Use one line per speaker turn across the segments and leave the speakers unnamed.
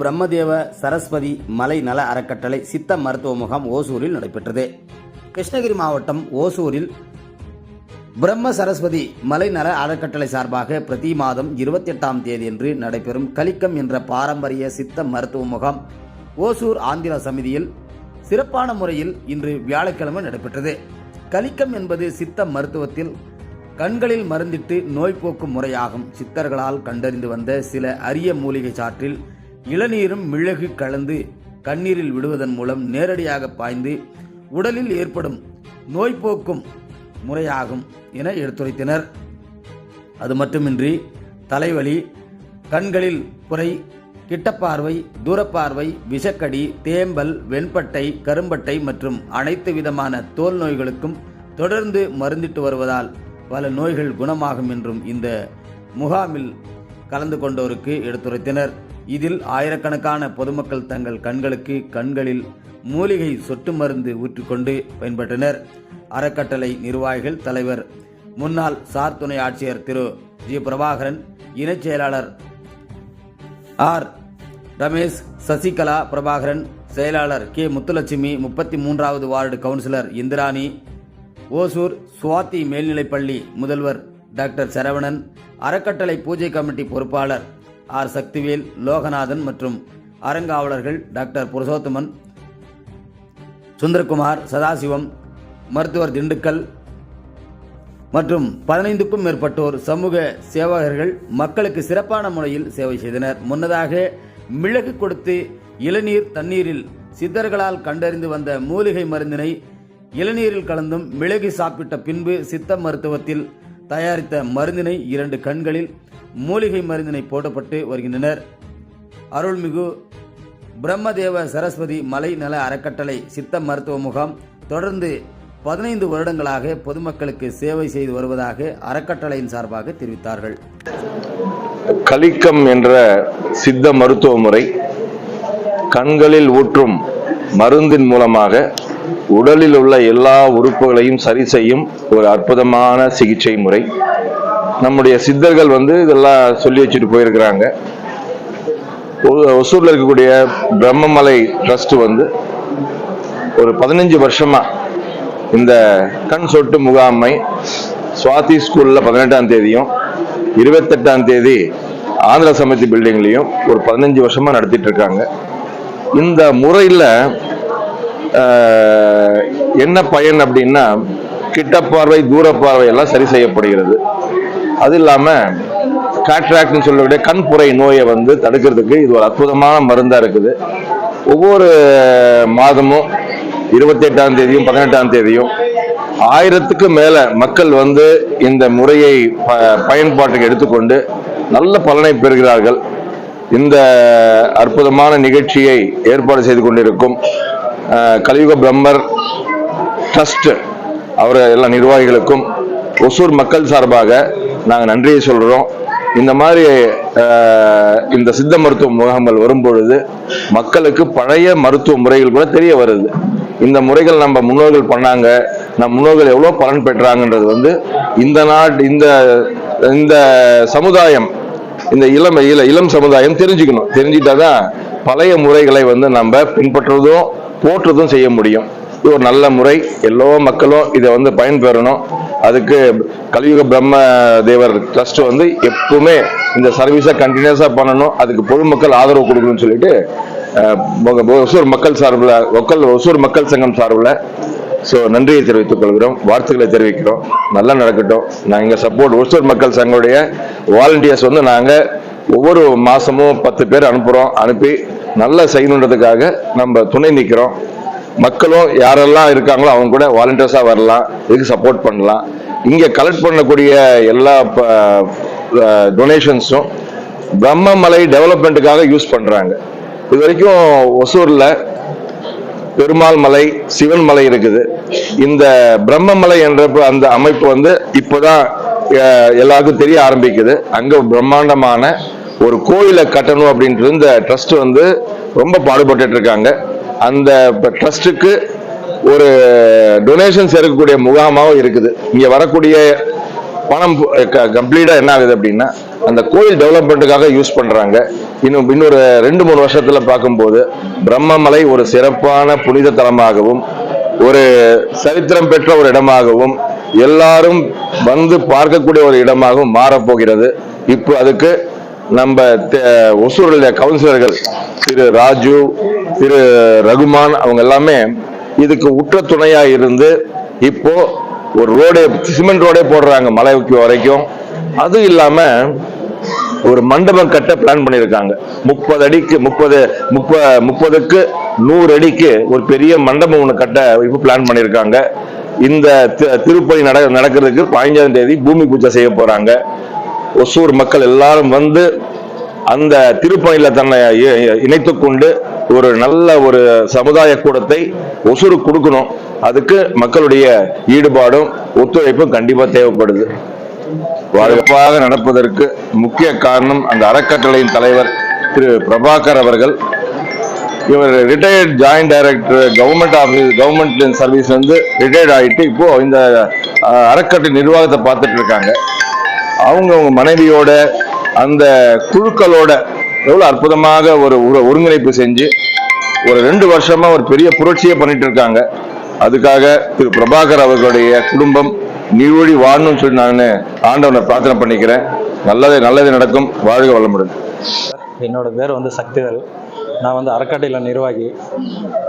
பிரம்மதேவ சரஸ்வதி மலை நல அறக்கட்டளை சித்த மருத்துவ முகாம் ஓசூரில் நடைபெற்றது. கிருஷ்ணகிரி மாவட்டம் ஓசூரில் பிரம்ம சரஸ்வதி மலை நல அறக்கட்டளை சார்பாக பிரதி மாதம் இருபத்தி எட்டாம் தேதியன்று நடைபெறும் கலிக்கம் என்ற பாரம்பரிய சித்த மருத்துவ முகாம் ஓசூர் ஆந்திரா சமிதியில் சிறப்பான முறையில் இன்று வியாழக்கிழமை நடைபெற்றது. கலிக்கம் என்பது சித்த மருத்துவத்தில் கண்களில் மருந்திட்டு நோய் போக்கும் முறையாகும். சித்தர்களால் கண்டறிந்து வந்த சில அரிய மூலிகை சாற்றில் இளநீரும் மிளகு கலந்து கண்ணீரில் விடுவதன் மூலம் நேரடியாக பாய்ந்து உடலில் ஏற்படும் நோய் போக்கும் முறையாகும் என எடுத்துரைத்தனர். அது மட்டுமின்றி தலைவலி கண்களில் புரை கிட்டப்பார்வை தூரப்பார்வை விஷக்கடி தேம்பல் வெண்பட்டை கரும்பட்டை மற்றும் அனைத்து விதமான தோல் நோய்களுக்கும் தொடர்ந்து மருந்திட்டு வருவதால் பல நோய்கள் குணமாகும் என்றும் இந்த முகாமில் கலந்து கொண்டோருக்கு எடுத்துரைத்தனர். இதில் ஆயிரக்கணக்கான பொதுமக்கள் தங்கள் கண்களுக்கு கண்களில் மூலிகை சொட்டு மருந்து ஊற்றிக்கொண்டு பயன்பட்டனர் அறக்கட்டளை நிர்வாகிகள் தலைவர். முன்னாள் சார் துணை ஆட்சியர் திரு. ஜி. பிரபாகரன் இணைச் செயலாளர் ஆர். ரமேஷ் சசிகலா பிரபாகரன் செயலாளர் கே. முத்துலட்சுமி முப்பத்தி மூன்றாவது வார்டு கவுன்சிலர் இந்திராணி ஓசூர் சுவாதி மேல்நிலைப்பள்ளி முதல்வர் டாக்டர் சரவணன் அறக்கட்டளை பூஜை கமிட்டி பொறுப்பாளர் ஆர். சக்திவேல் லோகநாதன் மற்றும் அறங்காவலர்கள் டாக்டர் புருஷோத்தமன் சுந்தரகுமார் சதாசிவம் மருத்துவர் திண்டுக்கல் மற்றும் பதினைந்துக்கும் மேற்பட்டோர் சமூக சேவகர்கள் மக்களுக்கு சிறப்பான முறையில் சேவை செய்தனர். முன்னதாக மிளகு கொடுத்து இளநீர் தண்ணீரில் சித்தர்களால் கண்டறிந்து வந்த மூலிகை மருந்தினை இளநீரில் கலந்தும் மிளகு சாப்பிட்ட பின்பு சித்த மருத்துவத்தில் தயாரித்த மருந்தினை இரண்டு கண்களில் மூலிகை மருந்தினை போடப்பட்டு வருகின்றனர். அருள்மிகு பிரம்மதேவ சரஸ்வதி மலை நல அறக்கட்டளை சித்த மருத்துவ முகாம் தொடர்ந்து பதினைந்து வருடங்களாக பொதுமக்களுக்கு சேவை செய்து வருவதாக அறக்கட்டளையின் சார்பாக தெரிவித்தார்கள்.
கலிக்கம் என்ற சித்த மருத்துவ முறை கண்களில் ஊற்றும் மருந்தின் மூலமாக உடலில் உள்ள எல்லா உறுப்புகளையும் சரி செய்யும் ஒரு அற்புதமான சிகிச்சை முறை. நம்முடைய சித்தர்கள் வந்து இதெல்லாம் சொல்லி வச்சுட்டு போயிருக்கிறாங்க. ஒ- ஒசூர்ல இருக்கக்கூடிய பிரம்மமலை ட்ரஸ்ட் வந்து ஒரு பதினஞ்சு வருஷமா இந்த கண் சொட்டு முகாமை சுவாதி ஸ்கூல்ல பதினெட்டாம் தேதியும் இருபத்தெட்டாம் தேதி ஆந்திர சமிதி பில்டிங்லையும் ஒரு பதினஞ்சு வருஷமா நடத்திட்டு இருக்காங்க. இந்த முறையில் என்ன பயன் அப்படின்னா கிட்ட பார்வை தூர பார்வை எல்லாம் சரி செய்யப்படுகிறது. அது இல்லாம காட்ராக்ட்னு சொல்லக்கூடிய கண்புரை நோயை வந்து தடுக்கிறதுக்கு இது ஒரு அற்புதமான மருந்தா இருக்குது. ஒவ்வொரு மாதமும் இருபத்தி எட்டாம் தேதியும் பதினெட்டாம் தேதியும் ஆயிரத்துக்கு மேல மக்கள் வந்து இந்த முறையை ப- பயன்பாட்டுக்கு எடுத்துக்கொண்டு நல்ல பலனை பெறுகிறார்கள். இந்த அற்புதமான நிகழ்ச்சியை ஏற்பாடு செய்து கொண்டிருக்கும் கலியுக பிரம்மர் ட்ரஸ்ட் அவர் எல்லா நிர்வாகிகளுக்கும் ஒசூர் மக்கள் சார்பாக நாங்கள் நன்றியை சொல்கிறோம் இந்த மாதிரி இந்த சித்த மருத்துவ முகாம்கள் வரும்பொழுது மக்களுக்கு பழைய மருத்துவ முறைகள் கூட தெரிய வருது. இந்த முறைகள் நம்ம முன்னோர்கள் பண்ணாங்க. நம் முன்னோர்கள் எவ்வளோ பலன் பெற்றாங்கன்றது வந்து இந்த நாட் இந்த இந்த சமுதாயம் இந்த இளம் இள இளம் சமுதாயம் தெரிஞ்சுக்கணும். தெரிஞ்சுட்டாதான் பழைய முறைகளை வந்து நம்ம பின்பற்றுவதும் போற்றுவதும் செய்ய முடியும். இது ஒரு நல்ல முறை. எல்லா மக்களும் இதை வந்து பயன்பெறணும். அதுக்கு கலியுக பிரம்ம தேவர் ட்ரஸ்ட் வந்து எப்பவுமே இந்த சர்வீஸை கண்டினியூஸா பண்ணணும். அதுக்கு பொதுமக்கள் ஆதரவு கொடுக்கணும்னு சொல்லிட்டு ஒசூர் மக்கள் சார்பில் ஒக்கல் ஒசூர் மக்கள் சங்கம் சார்பில் ஸோ நன்றியை தெரிவித்துக் கொள்கிறோம். வாழ்த்துக்களை தெரிவிக்கிறோம். நல்லா நடக்கட்டும். நாங்கள் சப்போர்ட் ஒசூர் மக்கள் சங்கோடைய வாலண்டியர்ஸ் வந்து நாங்கள் ஒவ்வொரு மாதமும் பத்து பேர் அனுப்புகிறோம் அனுப்பி நல்லா செய்யணுன்றதுக்காக நம்ம துணை நிற்கிறோம் மக்களும் யாரெல்லாம் இருக்காங்களோ அவங்க கூட வாலண்டியர்ஸாக வரலாம் இதுக்கு சப்போர்ட் பண்ணலாம். இங்கே கலெக்ட் பண்ணக்கூடிய எல்லா டொனேஷன்ஸும் பிரம்மமலை டெவலப்மெண்ட்டுக்காக யூஸ் பண்ணுறாங்க இது வரைக்கும் ஒசூரில் பெருமாள் மலை சிவன் மலை இருக்குது. இந்த பிரம்மமலை என்ற அந்த அமைப்பு வந்து இப்போதான் எல்லாருக்கும் தெரிய ஆரம்பிக்குது. அங்கே பிரம்மாண்டமான ஒரு கோயிலை கட்டணும் அப்படின்றது இந்த ட்ரஸ்ட் வந்து ரொம்ப பாடுபட்டு இருக்காங்க. அந்த ட்ரஸ்ட்டுக்கு ஒரு டொனேஷன்ஸ் இருக்கக்கூடிய முகாமாகவும் இருக்குது. இங்க வரக்கூடிய பணம் கம்ப்ளீட்டா என்ன ஆகுது அப்படின்னா அந்த கோயில் டெவலப்மெண்ட்டுக்காக யூஸ் பண்றாங்க. இன்னும் இன்னொரு ரெண்டு மூணு வருஷத்துல பார்க்கும்போது பிரம்மமலை ஒரு சிறப்பான புனித தலமாகவும் ஒரு சரித்திரம் பெற்ற ஒரு இடமாகவும் எல்லாரும் வந்து பார்க்கக்கூடிய ஒரு இடமாகவும் மாறப்போகிறது. இப்போ அதுக்கு நம்ம தெ- ஒசூருடைய கவுன்சிலர்கள் திரு ராஜு திரு ரகுமான் அவங்க எல்லாமே இதுக்கு உற்ற துணையா இருந்து இப்போ ஒரு ரோடே சிமெண்ட் ரோடே போடுறாங்க மலைக்கு வரைக்கும். அது இல்லாம ஒரு மண்டபம் கட்ட பிளான் பண்ணியிருக்காங்க முப்பது அடிக்கு முப்பது முப்ப முப்பதுக்கு நூறு அடிக்கு ஒரு பெரிய மண்டபம் ஒன்று கட்ட இப்போ பிளான் பண்ணியிருக்காங்க இந்த திருப்பணி நட நடக்கிறதுக்கு பதினஞ்சாம் தேதி பூமி பூஜை செய்ய போறாங்க. ஒசூர் மக்கள் எல்லாரும் வந்து அந்த திருப்பணியில தன்னை இ- கொண்டு ஒரு நல்ல ஒரு சமுதாய கூடத்தை ஒசூர் கொடுக்கணும். அதுக்கு மக்களுடைய ஈடுபாடும் ஒத்துழைப்பும் கண்டிப்பா தேவைப்படுது. சிறப்பாக நடப்பதற்கு முக்கிய காரணம் அந்த அறக்கட்டளையின் தலைவர் திரு பிரபாகர் அவர்கள். இவர் retired joint director government office government service வந்து ரிட்டையர்ட் ஆகிட்டு இப்போ இந்த அறக்கட்டளை நிர்வாகத்தை பார்த்துட்டு இருக்காங்க. அவங்க அவங்க மனைவியோட அந்த குழுக்களோட எவ்வளவு அற்புதமாக ஒரு ஒரு- ஒருங்கிணைப்பு செஞ்சு ஒரு ரெண்டு வருஷமா ஒரு பெரிய புரட்சியை பண்ணிட்டு இருக்காங்க. அதுக்காக திரு பிரபாகர் அவர்களுடைய குடும்பம் நீழி வாழணும்னு சொல்லி நான் ஆண்டவனை பிரார்த்தனை பண்ணிக்கிறேன். நல்லது நல்லது நடக்கும். வாழ்க வளமுடன்.
என்னோட பேர் வந்து சக்திவேல். நான் வந்து அறக்கட்டையில் நிர்வாகி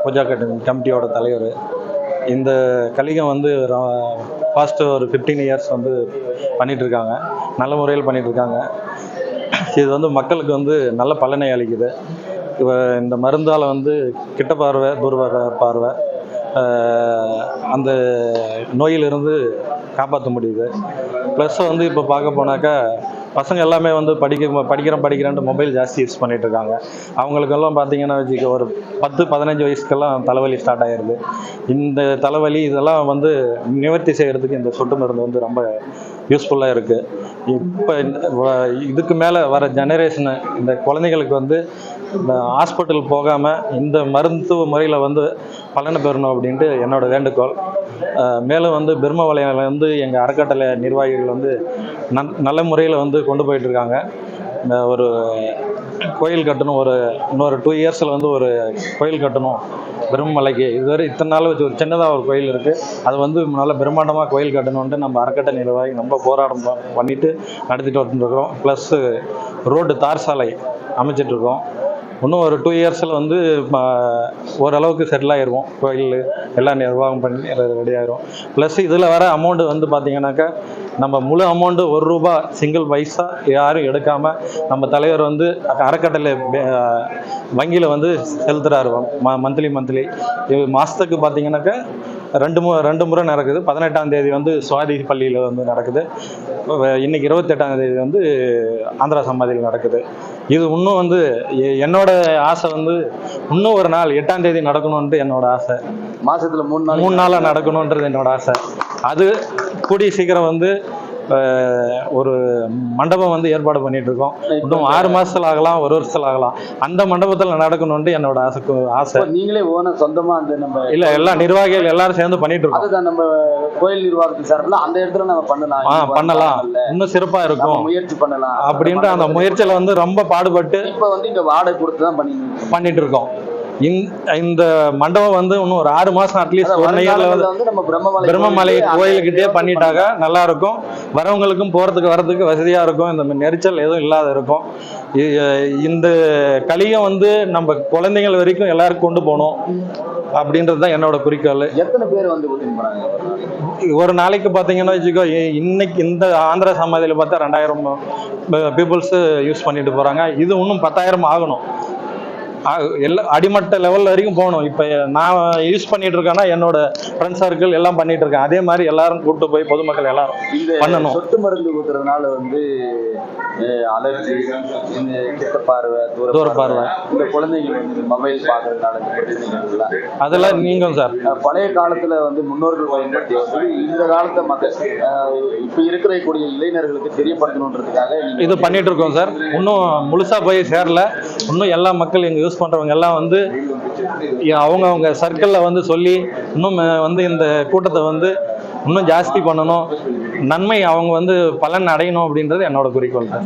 பூஜா கட்டு கமிட்டியோட தலைவர். இந்த கலிகம் வந்து ஃபாஸ்ட்டு ஒரு ஃபிஃப்டீன் இயர்ஸ் வந்து பண்ணிட்டு இருக்காங்க நல்ல முறையில் பண்ணிட்டு இருக்காங்க இது வந்து மக்களுக்கு வந்து நல்ல பலனை அளிக்குது. இந்த மருந்தால் வந்து கிட்ட பார்வை தூர பார்வை- அந்த நோயிலிருந்து காப்பாற்ற முடியுது. ப்ளஸ் வந்து இப்போ பார்க்க போனாக்கா பசங்க எல்லாமே வந்து படிக்க படிக்கிறோம் படிக்கிறேன்ட்டு மொபைல் ஜாஸ்தி யூஸ் பண்ணிட்டு இருக்காங்க அவங்களுக்கெல்லாம் பார்த்தீங்கன்னா வச்சுக்க ஒரு பத்து பதினஞ்சு வயசுக்கெல்லாம் தலைவலி ஸ்டார்ட் ஆயிருது. இந்த தலைவலி இதெல்லாம் வந்து நிவர்த்தி செய்கிறதுக்கு இந்த சொட்டு மருந்து வந்து ரொம்ப யூஸ்ஃபுல்லாக இருக்குது இப்போ இதுக்கு மேலே வர ஜெனரேஷனு இந்த குழந்தைகளுக்கு வந்து இந்த ஹாஸ்பிட்டல் போகாமல் இந்த மருத்துவ முறையில் வந்து பலனை பெறணும் அப்படின்ட்டு என்னோட வேண்டுகோள். மேலும் வந்து பிரம்ம வலையில வந்து எங்கள் அறக்கட்டளை நிர்வாகிகள் வந்து நன் நல்ல முறையில் வந்து கொண்டு போயிட்டுருக்காங்க. இந்த ஒரு கோயில் கட்டணும் ஒரு இன்னொரு டூ இயர்ஸில் வந்து ஒரு கோயில் கட்டணும் பிரம்மலைக்கு இதுவரை இத்தனை நாள் வச்சு ஒரு சின்னதாக ஒரு கோயில் இருக்குது அது வந்து நல்ல பிரம்மாண்டமாக கோயில் கட்டணுன்ட்டு நம்ம அறக்கட்டை நிர்வாகி ரொம்ப போராட்டம் பண்ணிட்டு நடத்திட்டு வந்துருக்கிறோம். ப்ளஸ்ஸு ரோடு தார் சாலை அமைச்சிட்டு இருக்கோம். இன்னும் ஒரு டூ இயர்ஸில் வந்து ஓரளவுக்கு செட்டில் ஆயிடுவோம் கோயில் எல்லாம் நிர்வாகம் பண்ணி ரெடி ஆயிரும் ப்ளஸ் இதில் வர அமௌண்ட்டு வந்து பார்த்தீங்கன்னாக்கா நம்ம முழு அமௌண்ட்டு ஒரு ரூபா சிங்கிள் பைசா யாரும் எடுக்காமல் நம்ம தலைவர் வந்து அறக்கட்டளை வங்கியில் வந்து செலுத்துறாரு. மந்த்லி மந்த்லி மாதத்துக்கு பார்த்தீங்கன்னாக்கா ரெண்டு மு ரெண்டு முறை நடக்குது. பதினெட்டாம் தேதி வந்து சுவாதி பள்ளியில் வந்து நடக்குது. இன்னைக்கு இருபத்தெட்டாம் தேதி வந்து ஆந்திரா சமாதியில் நடக்குது. இது இன்னும் வந்து என்னோட ஆசை வந்து இன்னும் ஒரு நாள் எட்டாம் தேதி நடக்கணும்ன்ட்டு என்னோட ஆசை.
மாசத்துல மூணு நாள்.
மூணு நாளாக நடக்கணுன்றது என்னோட ஆசை. அது கூடிய சீக்கிரம் வந்து ஒரு மண்டபம் வந்து ஏற்பாடு பண்ணிட்டு இருக்கோம் இன்னும் ஆறு மாசத்துல ஆகலாம் ஒரு வருஷத்துல ஆகலாம். அந்த மண்டபத்தில் நடக்கணும்ட்டு என்னோட ஆசை ஆசை.
நீங்களே ஓன சொந்தமா அந்த நம்ம
இல்ல எல்லா நிர்வாகிகள் எல்லாரும் சேர்ந்து பண்ணிட்டு இருக்கோம்
அதுதான் நம்ம கோயில் நிர்வாகத்தின் சார்பில் அந்த இடத்துல நம்ம பண்ணலாம்.
பண்ணலாம். இன்னும் சிறப்பா இருக்கும்.
முயற்சி பண்ணலாம்.
அப்படின்ற அந்த முயற்சியில வந்து ரொம்ப பாடுபட்டு
இப்ப வந்து இங்க வாடகை கொடுத்து தான் பண்ணி
பண்ணிட்டு இருக்கோம். இந்த- இந்த மண்டபம் வந்து இன்னும் ஒரு ஆறு மாசம் அட்லீஸ்ட் ஒன் இயர்ல வந்து
பிரம்மமலை
பிரம்மமலை
கோயிலுக்கு
கோயிலுக்கிட்டே
அந்த
பண்ணிட்டாங்க நல்லா இருக்கும் வரவங்களுக்கும் போறதுக்கு வரதுக்கு வசதியா இருக்கும். இந்த நெரிச்சல் எதுவும் இல்லாத இருக்கும். இந்த கலியம் வந்து நம்ம குழந்தைகள் வரைக்கும் எல்லாருக்கும் கொண்டு போகணும் அப்படின்றது தான் என்னோட குறிக்கோள்.
எத்தனை பேர் வந்து
ஒரு நாளைக்கு பார்த்தீங்கன்னா வச்சுக்கோ இன்னைக்கு இந்த ஆந்திரா சமாதியில் பார்த்தா ரெண்டாயிரம் பீப்புள்ஸ் யூஸ் பண்ணிட்டு போறாங்க. இது இன்னும் பத்தாயிரம் ஆகணும். எல்லா அடிமட்ட லெவல் வரைக்கும் போகணும். இப்போ நான் யூஸ் பண்ணிட்டு இருக்கேன்னா என்னோட ஃப்ரெண்ட் சர்க்கிள் எல்லாம் பண்ணிட்டு இருக்கேன். அதே மாதிரி எல்லாரும் கூப்பிட்டு போய் பொதுமக்கள் எல்லாரும் பண்ணணும்.
சொட்டு மருந்து ஊத்துறதுனால வந்து அலர்ஜி கிட்ட பார்வை தூர
பார்வை.
இந்த குழந்தைங்க மொபைல் எல்லாம்
அதெல்லாம் நீங்கும் சார்.
பழைய காலத்துல வந்து முன்னோர்கள் பயன்படுத்திய வந்து இந்த காலத்தை மக்கள் அஹ் இப்ப இருக்கிற கூடிய இளைஞர்களுக்கு தெரியப்படுத்தணுன்றதுக்காக
இது பண்ணிட்டு இருக்கோம் சார். இன்னும் முழுசா போய் சேரல. இன்னும் எல்லா மக்கள் இங்க யூஸ் பண்றவங்க எல்லாம் வந்து அவங்க அவங்க சர்க்கிள்ல வந்து சொல்லி இன்னும் வந்து இந்த கூட்டத்தை வந்து இன்னும் ஜாஸ்தி பண்ணணும். நன்மை அவங்க வந்து பலன் அடையணும் அப்படின்றது என்னோட குறிக்கோள் சார்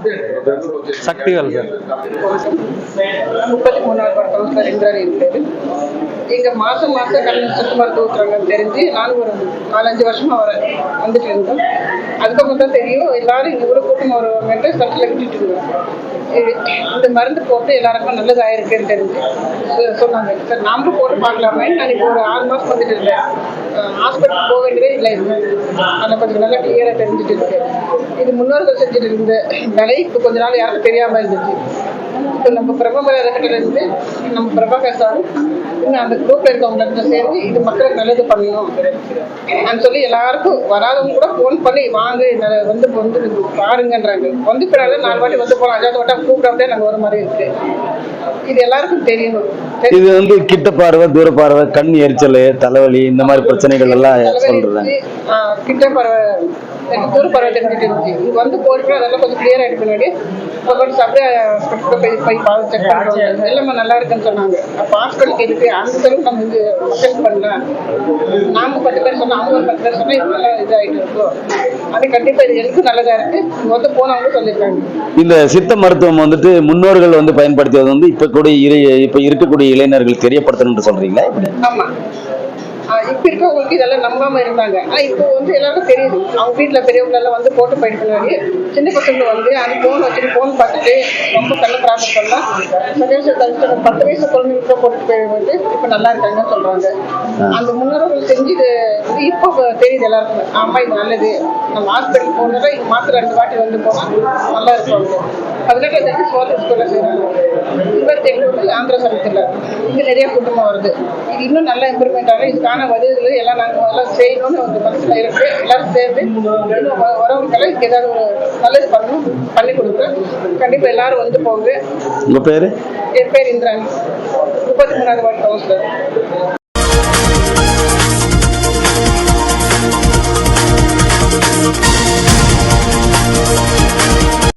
சக்திகள் சார்
முப்பத்தி மாதம் மாதம் மாசம் மாசம் கண் சொத்து மருத்துவ தெரிஞ்சு நானும் ஒரு நாலஞ்சு வருஷமா வர வந்துட்டு இருந்தோம். அதுக்கப்புறம் தான் தெரியும் எல்லாரும் இங்க கூட கூட்டம் வருவாங்கன்ட்டு சட்டில் விட்டுட்டு இருந்தோம். இந்த மருந்து போட்டு எல்லாருக்கும் நல்லது இருக்குன்னு தெரிஞ்சு சொன்னாங்க. சார் நாமளும் போட்டு பார்க்கலாமே. நான் இப்போ ஒரு ஆறு மாசம் வந்துட்டு இருந்தேன். ஹாஸ்பிட்டல் போக வேண்டியதே இல்லை. அதில் கொஞ்சம் நல்லா கிளியராக தெரிஞ்சுட்டு இருக்கு. இது முன்னோர்கள் செஞ்சுட்டு இருந்த வேலை இப்போ கொஞ்ச நாள் யாருக்கும் தெரியாம இருந்துச்சு. இப்போ நம்ம பிரபல இருந்து நம்ம பிரபாகர் சார் இன்னும் அந்த குரூப்ல இருக்கவங்க இருந்து சேர்ந்து இது மக்களுக்கு நல்லது பண்ணணும் நான் சொல்லி எல்லாருக்கும் வராதவங்க கூட ஃபோன் பண்ணி வாங்க வந்து வந்து பாருங்கன்றாங்க. வந்து பிறகு நாலு வாட்டி வந்து போகலாம் அஞ்சாவது வாட்டா கூப்பிடாமலே நாங்கள் ஒரு மாதிரி இருக்கு. இது எல்லாருக்கும் தெரியணும் தெரி-
இது வந்து கிட்ட பார்வை தூர பார்வை கண் எரிச்சல் தலைவலி இந்த மாதிரி பிரச்சனைகள் எல்லாம் சொல்றாங்க
கிட்ட பறவை எனக்கு தூர பறவை தெரிஞ்சுட்டு இருந்துச்சு. இது வந்து போயிட்டு அதெல்லாம் கொஞ்சம் கிளியர் ஆகிட்டு பின்னாடி அப்புறம் அப்படியே ஹாஸ்பிட்டல் போய் போய் பார்த்து செக் பண்ணுறாங்க எல்லாமே நல்லா இருக்குன்னு சொன்னாங்க. அப்போ ஹாஸ்பிட்டலுக்கு இருக்கு அந்த அளவுக்கு நம்ம இது மக்களுக்கு பண்ணலாம் நாம பத்து பேர் சொன்னா அவங்க பத்து பேர் சொன்னா இது நல்லா இதாகிட்டு இருக்கும் அது கண்டிப்பா இது எனக்கும் நல்லதா இருக்கு? இங்க வந்து போனவங்க சொல்லியிருக்காங்க.
இந்த சித்த மருத்துவம் வந்துட்டு முன்னோர்கள் வந்து பயன்படுத்தியது வந்து இப்ப கூட இரு- இப்ப இருக்கக்கூடிய இளைஞர்கள் தெரியப்படுத்தணும்னு சொல்றீங்களா?
ஆமா. இப்ப இருக்கவங்களுக்கு இதெல்லாம் நம்பாம இருந்தாங்க. ஆனா இப்போ வந்து எல்லாருக்கும் தெரியுது. அவங்க வீட்டுல பெரியவங்க எல்லாம் வந்து போட்டு போயிட்டு பின்னாடி சின்ன பசங்க வந்து அந்த போன் வச்சுட்டு போன் பார்த்துட்டு ரொம்ப கண்ண ப்ராப்ளம் பண்ணா ஷோ பத்து வயசு குழந்தைங்களுக்கு போட்டுட்டு போய் வந்து இப்ப நல்லா இருக்காங்கன்னு சொல்றாங்க. அந்த முன்னோர்கள் செஞ்சது இது இப்போ தெரியுது எல்லாருக்கும். ஆமா இது நல்லது. நம்ம ஹாஸ்பிட்டல் போனதை மாத்திரை ரெண்டு வாட்டி வந்து போனா நல்லா இருக்கும் பதினெட்டு தேதி சோதனை ஸ்கூல்ல செய்யறாங்க இருபத்தி எட்டு ஆந்திர சமயத்தில் இங்க நிறைய கூட்டமா வருது. இது இன்னும் நல்ல இம்ப்ரூவ்மெண்ட் ஆகும் இதுக்கான வசதிகள் எல்லாம் நாங்கள் முதல்ல செய்யணும்னு ஒரு மனசுல இருக்கு. எல்லாரும் சேர்ந்து இன்னும் வ- வரவங்களுக்கெல்லாம் இதுக்கு ஏதாவது ஒரு நல்லது பண்ணணும் பண்ணி கொடுக்குறேன் கண்டிப்பா எல்லாரும் வந்து போங்க.
உங்க பேரு?
என் பேர் இந்திராணி முப்பத்தி மூணாவது வார்டு கவுன்சிலர்.